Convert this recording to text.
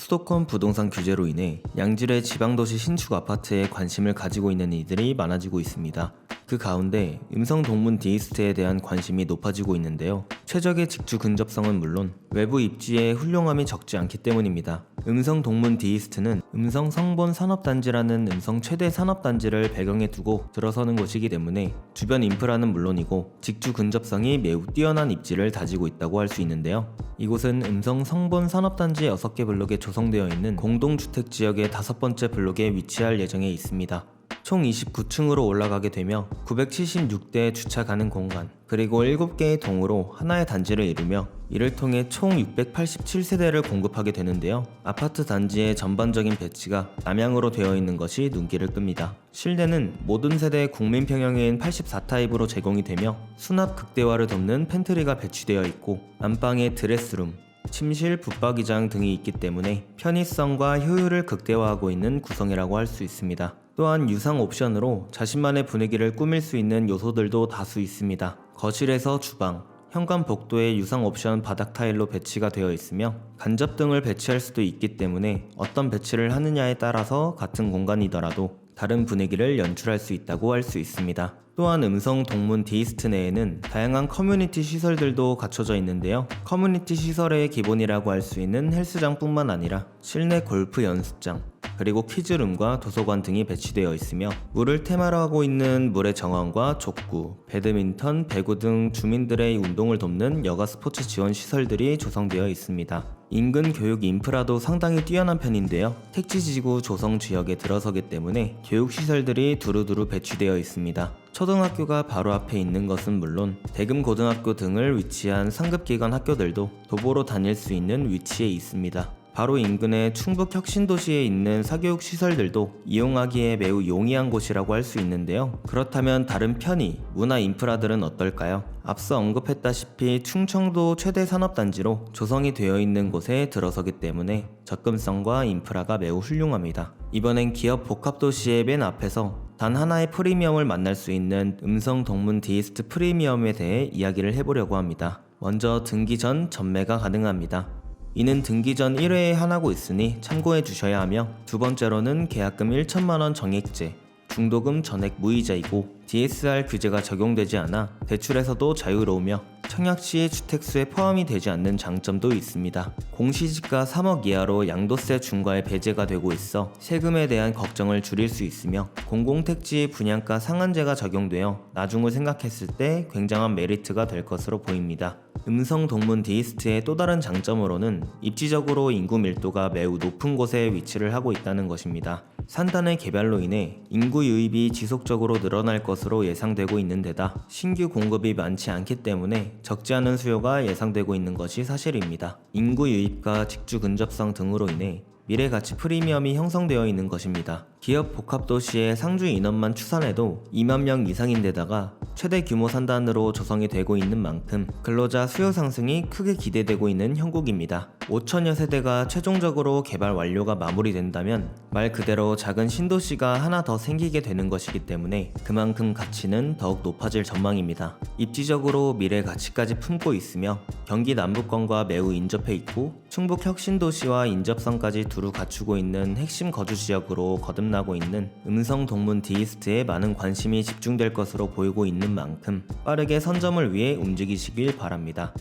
수도권 부동산 규제로 인해 양질의 지방도시 신축 아파트에 관심을 가지고 있는 이들이 많아지고 있습니다. 그 가운데 음성 동문 디이스트에 대한 관심이 높아지고 있는데요. 최적의 직주 근접성은 물론 외부 입지의 훌륭함이 적지 않기 때문입니다. 음성 동문 디이스트는 음성 성본 산업단지라는 음성 최대 산업단지를 배경에 두고 들어서는 곳이기 때문에 주변 인프라는 물론이고 직주 근접성이 매우 뛰어난 입지를 다지고 있다고 할 수 있는데요. 이곳은 음성 성본 산업단지 6개 블록에 조성되어 있는 공동주택 지역의 다섯 번째 블록에 위치할 예정에 있습니다. 총 29층으로 올라가게 되며 976대 주차 가능 공간, 그리고 7개의 동으로 하나의 단지를 이루며 이를 통해 총 687세대를 공급하게 되는데요. 아파트 단지의 전반적인 배치가 남향으로 되어 있는 것이 눈길을 끕니다. 실내는 모든 세대의 국민 평형인 84타입으로 제공이 되며 수납 극대화를 돕는 팬트리가 배치되어 있고 안방에 드레스룸, 침실, 붙박이장 등이 있기 때문에 편의성과 효율을 극대화하고 있는 구성이라고 할 수 있습니다. 또한 유상 옵션으로 자신만의 분위기를 꾸밀 수 있는 요소들도 다수 있습니다. 거실에서 주방, 현관 복도에 유상 옵션 바닥 타일로 배치가 되어 있으며 간접 등을 배치할 수도 있기 때문에 어떤 배치를 하느냐에 따라서 같은 공간이더라도 다른 분위기를 연출할 수 있다고 할 수 있습니다. 또한 음성 동문 디이스트 내에는 다양한 커뮤니티 시설들도 갖춰져 있는데요. 커뮤니티 시설의 기본이라고 할 수 있는 헬스장뿐만 아니라 실내 골프 연습장, 그리고 퀴즈룸과 도서관 등이 배치되어 있으며 물을 테마로 하고 있는 물의 정원과 족구, 배드민턴, 배구 등 주민들의 운동을 돕는 여가 스포츠 지원 시설들이 조성되어 있습니다. 인근 교육 인프라도 상당히 뛰어난 편인데요. 택지지구 조성 지역에 들어서기 때문에 교육 시설들이 두루두루 배치되어 있습니다. 초등학교가 바로 앞에 있는 것은 물론 대금 고등학교 등을 위치한 상급기관 학교들도 도보로 다닐 수 있는 위치에 있습니다. 바로 인근의 충북 혁신도시에 있는 사교육 시설들도 이용하기에 매우 용이한 곳이라고 할 수 있는데요. 그렇다면 다른 편의, 문화 인프라들은 어떨까요? 앞서 언급했다시피 충청도 최대 산업단지로 조성이 되어 있는 곳에 들어서기 때문에 접근성과 인프라가 매우 훌륭합니다. 이번엔 기업 복합도시의 맨 앞에서 단 하나의 프리미엄을 만날 수 있는 음성 동문 디이스트 프리미엄에 대해 이야기를 해보려고 합니다. 먼저 등기 전 전매가 가능합니다. 이는 등기 전 1회에 하나고 있으니 참고해 주셔야 하며 두 번째로는 계약금 1천만원 정액제, 중도금 전액 무이자이고 DSR 규제가 적용되지 않아 대출에서도 자유로우며 청약시 주택수에 포함이 되지 않는 장점도 있습니다. 공시지가 3억 이하로 양도세 중과에 배제가 되고 있어 세금에 대한 걱정을 줄일 수 있으며 공공택지 분양가 상한제가 적용되어 나중을 생각했을 때 굉장한 메리트가 될 것으로 보입니다. 음성 동문 디이스트의 또 다른 장점으로는 입지적으로 인구 밀도가 매우 높은 곳에 위치를 하고 있다는 것입니다. 산단의 개발로 인해 인구 유입이 지속적으로 늘어날 것으로 예상되고 있는 데다 신규 공급이 많지 않기 때문에 적지 않은 수요가 예상되고 있는 것이 사실입니다. 인구 유입과 직주 근접성 등으로 인해 미래 가치 프리미엄이 형성되어 있는 것입니다. 기업 복합 도시의 상주 인원만 추산해도 2만 명 이상인데다가 최대 규모 산단으로 조성이 되고 있는 만큼 근로자 수요 상승이 크게 기대되고 있는 형국입니다. 5천여 세대가 최종적으로 개발 완료가 마무리된다면 말 그대로 작은 신도시가 하나 더 생기게 되는 것이기 때문에 그만큼 가치는 더욱 높아질 전망입니다. 입지적으로 미래 가치까지 품고 있으며 경기 남부권과 매우 인접해 있고 충북 혁신도시와 인접성까지 두루 갖추고 있는 핵심 거주 지역으로 거듭나고 있는 음성 동문 디이스트에 많은 관심이 집중될 것으로 보이고 있는 만큼 빠르게 선점을 위해 움직이시길 바랍니다.